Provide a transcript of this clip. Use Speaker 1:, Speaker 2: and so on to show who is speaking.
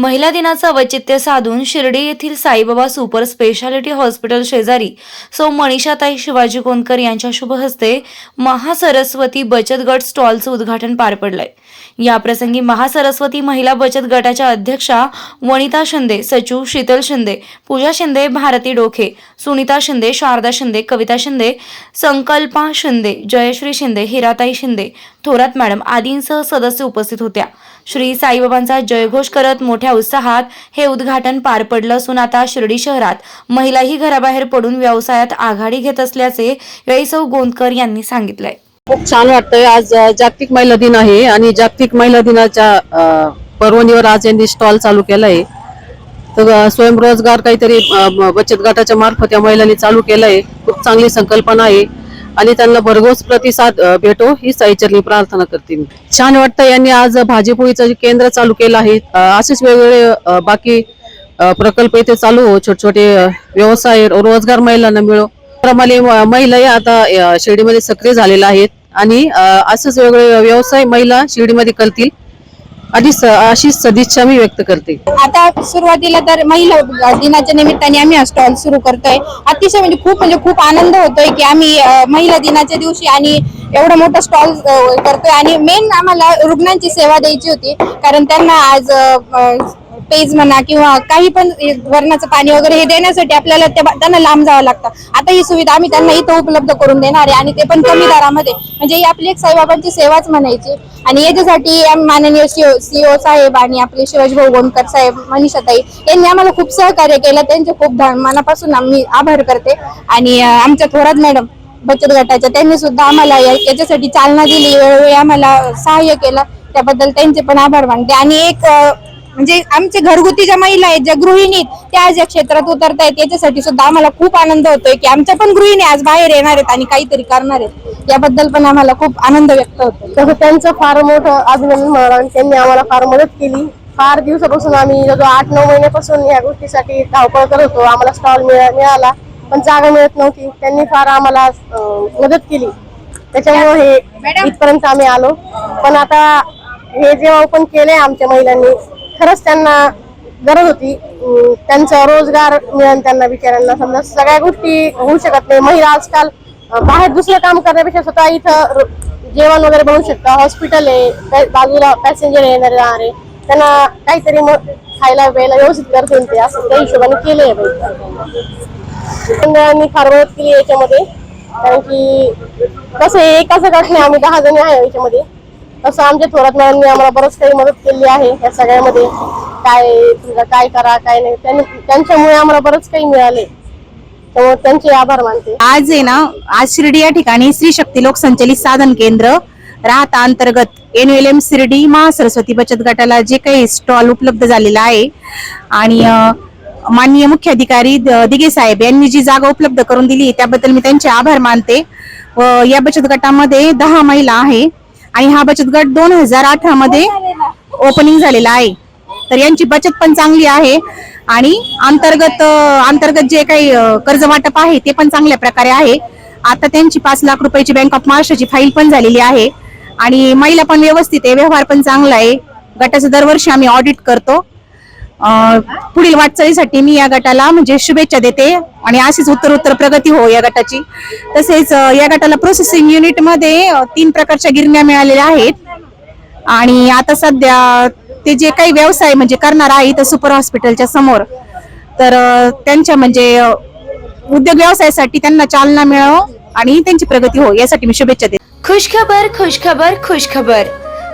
Speaker 1: महिला दिनाचं औचित्य साधून शिर्डी येथील साईबाबा सुपर स्पेशालिटी हॉस्पिटल शेजारी सौ मनीषाताई शिवाजी कोणकर यांच्या शुभहस्ते महासरस्वती बचत गट स्टॉलचं उद्घाटन पार पडलंय. याप्रसंगी महासरस्वती महिला बचत गटाच्या अध्यक्षा वनिता शिंदे सचिव शीतल शिंदे पूजा शिंदे भारती डोखे सुनीता शिंदे शारदा शिंदे कविता शिंदे संकल्पा शिंदे जयश्री शिंदे हिराताई शिंदे थोरात मॅडम आदींसह सदस्य उपस्थित होत्या. श्री साईबाबांचा जयघोष करत मोठ्या उत्साहात हे उद्घाटन पार पडलं असून आता शिर्डी शहरात महिलाही घराबाहेर पडून व्यवसायात आघाडी घेत असल्याचे याईसौ गोंदकर यांनी सांगितलंय.
Speaker 2: खूप छान वाटतंय. आज जागतिक महिला दिन आहे आणि जागतिक महिला दिनाच्या पर्वणीवर आज यांनी स्टॉल चालू केलाय. तर स्वयंरोजगार काहीतरी बचत गटाच्या मार्फत या महिलांनी चालू केलंय. खूप चांगली संकल्पना आहे. आणि त्यांना भरघोस प्रतिसाद भेटो ही साईचरणी प्रार्थना करते मी. छान वाटतं यांनी आज भाजीपोळीचं केंद्र चालू केलं आहे असेच वेगवेगळे बाकी प्रकल्प इथे चालू हो छोटे छोटे व्यवसाय रोजगार महिलांना मिळो. प्रमाणे महिला या आता शिर्डीमध्ये सक्रिय झालेल्या आहेत. आणि अ, असंच वेगवेगळे व्यवसाय महिला शिर्डीमध्ये करतील. आणि अशी सदिच्छा मी व्यक्त करते.
Speaker 3: आता सुरुवातीला तर महिला दिनाच्या निमित्ताने आम्ही हा स्टॉल सुरू करतोय. अतिशय म्हणजे खूप म्हणजे खूप आनंद होतोय की आम्ही महिला दिनाच्या दिवशी आणि एवढा मोठा स्टॉल करतोय. आणि मेन आम्हाला रुग्णांची सेवा द्यायची होती. कारण त्यांना आज पेज म्हणा किंवा काही पण वरणाचं पाणी वगैरे हे देण्यासाठी आपल्याला त्या- त्यांना लांब जावं लागतं. आता ही सुविधा आम्ही त्यांना इथं उपलब्ध करून देणार आहे आणि ते पण कमी दरामध्ये. म्हणजे ही आपली एक साईबाबांची सेवाच म्हणायची. आणि याच्यासाठी माननीय सीओ साहेब आणि आपले शिवाजी भाऊ गोंडकर साहेब मनीषाताई यांनी आम्हाला खूप सहकार्य केलं. त्यांचे खूप मनापासून आम्ही आभार करते. आणि आमच्या थोरात मॅडम बचत गटाच्या त्यांनी सुद्धा आम्हाला या- याच्यासाठी चालना दिली. वेळोवेळी आम्हाला सहाय्य केलं. त्याबद्दल त्यांचे पण आभार मानते. आणि एक म्हणजे आमचे घरगुती ज्या महिला आहेत ज्या गृहिणी त्या आज या क्षेत्रात उतरत आहेत याच्यासाठी सुद्धा आम्हाला खूप आनंद होतोय की आमच्या पण गृहिणी आज बाहेर येणार आहेत आणि काहीतरी करणार आहेत. याबद्दल पण आम्हाला खूप आनंद व्यक्त होतो
Speaker 2: तसं त्यांचं फार मोठं अभिनंदन म्हणून त्यांनी आम्हाला फार मदत केली. फार दिवसापासून आम्ही जवळ आठ नऊ महिन्यापासून या गोष्टीसाठी धावपळ करत होतो. आम्हाला स्टॉल मिळाला पण जागा मिळत नव्हती. त्यांनी फार आम्हाला मदत केली. त्याच्यामुळे हे इथपर्यंत आम्ही आलो. पण आता हे जेव्हा ओपन केले आमच्या महिलांनी खरंच त्यांना गरज होती. त्यांचा रोजगार मिळेल त्यांना बिचाऱ्यांना. समजा सगळ्या गोष्टी होऊ शकत नाही. महिला आजकाल बाहेर दुसरं काम करण्यापेक्षा स्वतः इथं जेवण वगैरे बनवू शकता. हॉस्पिटल आहे बाजूला पॅसेंजर येणारे जाणारे त्यांना काहीतरी मग खायला प्यायला व्यवस्थित करता ते. असं त्या हिशोबाने केले मंडळांनी फार मदत केली याच्यामध्ये. कारण की कसं आहे, एकाच गट नाही आम्ही दहा जणी आहे याच्यामध्ये. तसं आमच्या थोरात मॅडमनी आम्हाला बरंच काही मदत केली आहे या सगळ्यामध्ये. काय तुमचा काय करा काय नाही त्यांनी त्यांच्यामुळे आम्हाला बरंच काही मिळाले. त्यामुळे त्यांचे आभार मानते.
Speaker 3: आज आहे ना आज शिर्डी या ठिकाणी स्त्री शक्ती लोकसंचलित साधन केंद्र राहता अंतर्गत एनएलएम शिर्डी महासरस्वती बचत गटाला जे काही स्टॉल उपलब्ध झालेला आहे. आणि माननीय मुख्याधिकारी अधिकारी दिघे साहेब यांनी जी जागा उपलब्ध करून दिली त्याबद्दल मी त्यांचे आभार मानते. व या बचत गटामध्ये दहा महिला आहे. आणि हा बचत गट दोन हजार अठरा मध्ये ओपनिंग झालेला आहे. तर यांची बचत पण चांगली आहे. आणि अंतर्गत अंतर्गत जे काही कर्ज वाटप आहे ते पण चांगल्या प्रकारे आहे. आता त्यांची पाच लाख रुपयाची बँक ऑफ महाराष्ट्राची फाईल पण झालेली आहे. आणि महिला पण व्यवस्थित आहे व्यवहार पण चांगला आहे. गटाचं दरवर्षी आम्ही ऑडिट करतो. पुढील वाटचालीसाठी मी या गटाला म्हणजे शुभेच्छा देते आणि अशीच उत्तर उत्तर प्रगती हो या गटाची. तसेच या गटाला प्रोसेसिंग युनिटमध्ये तीन प्रकारच्या गिरण्या मिळालेल्या आहेत. आणि आता सध्या ते जे काही व्यवसाय म्हणजे करणार आहे तर सुपर हॉस्पिटलच्या समोर तर त्यांच्या म्हणजे उद्योग व्यवसायासाठी त्यांना चालना मिळावं आणि त्यांची प्रगती हो यासाठी मी शुभेच्छा देते.
Speaker 1: खुशखबर खुशखबर खुशखबर.